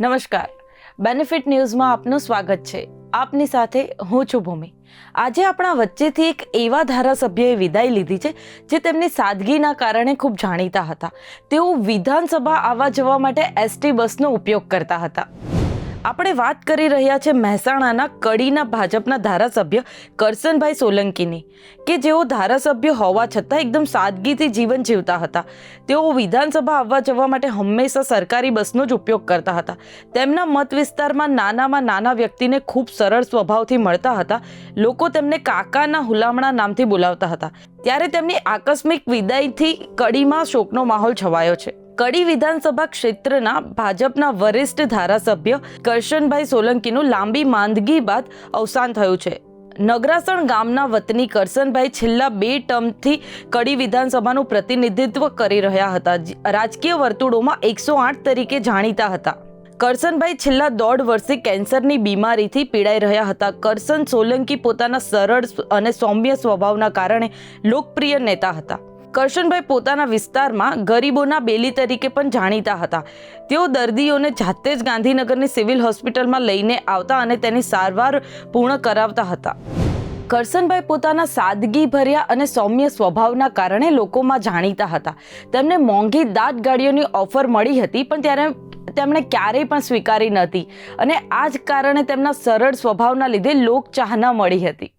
નમસ્કાર. બેનિફિટ ન્યૂઝમાં આપનું સ્વાગત છે. આપની સાથે હું છું ભૂમિ. આજે આપણા વચ્ચેથી એક એવા ધારાસભ્યએ વિદાય લીધી છે, જે તેમની સાદગીના કારણે ખૂબ જાણીતા હતા. તેઓ વિધાનસભા આવવા જવા માટે એસટી બસનો ઉપયોગ કરતા હતા. આપણે વાત કરી રહ્યા છે મહેસાણાના કડીના ભાજપના ધારાસભ્ય કરસનભાઈ સોલંકીની, કે જેઓ ધારાસભ્ય હોવા છતાં એકદમ સાદગીથી જીવન જીવતા હતા. તેઓ વિધાનસભા આવવા જવા માટે હંમેશા સરકારી બસનો જ ઉપયોગ કરતા હતા. તેમના મત વિસ્તારમાં નાનામાં નાના વ્યક્તિને ખૂબ સરળ સ્વભાવથી મળતા હતા. લોકો તેમને કાકાના હુલામણા નામથી બોલાવતા હતા. ત્યારે તેમની આકસ્મિક વિદાયથી કડીમાં શોકનો માહોલ છવાયો છે. કડી વિધાનસભા ક્ષેત્રના ભાજપના વરિષ્ઠ ધારાસભ્ય કરશનભાઈ સોલંકીનું લાંબી માંદગી બાદ અવસાન થયું છે. નગરાસણ ગામના વતની કરસનભાઈ છેલ્લા બે ટર્મથી કડી વિધાનસભાનું પ્રતિનિધિત્વ કરી રહ્યા હતા. રાજકીય વર્તુળોમાં એકસો આઠ તરીકે જાણીતા હતા. કરસનભાઈ છેલ્લા દોઢ વર્ષે કેન્સરની બીમારીથી પીડાઈ રહ્યા હતા. કરસન સોલંકી પોતાના સરળ અને સૌમ્ય સ્વભાવના કારણે લોકપ્રિય નેતા હતા. કરશનભાઈ પોતાના વિસ્તારમાં ગરીબોના બેલી તરીકે પણ જાણીતા હતા. તેઓ દર્દીઓને જાતે જ ગાંધીનગરની સિવિલ હોસ્પિટલમાં લઈને આવતા અને તેની સારવાર પૂર્ણ કરાવતા હતા. કરશનભાઈ પોતાના સાદગી ભર્યા અને સૌમ્ય સ્વભાવના કારણે લોકોમાં જાણીતા હતા. તેમને મોંઘી દાંત ગાડીઓની ઓફર મળી હતી, પણ ત્યારે તેમણે ક્યારેય પણ સ્વીકારી નહોતી અને આ જ કારણે તેમના સરળ સ્વભાવના લીધે લોકચાહના મળી હતી.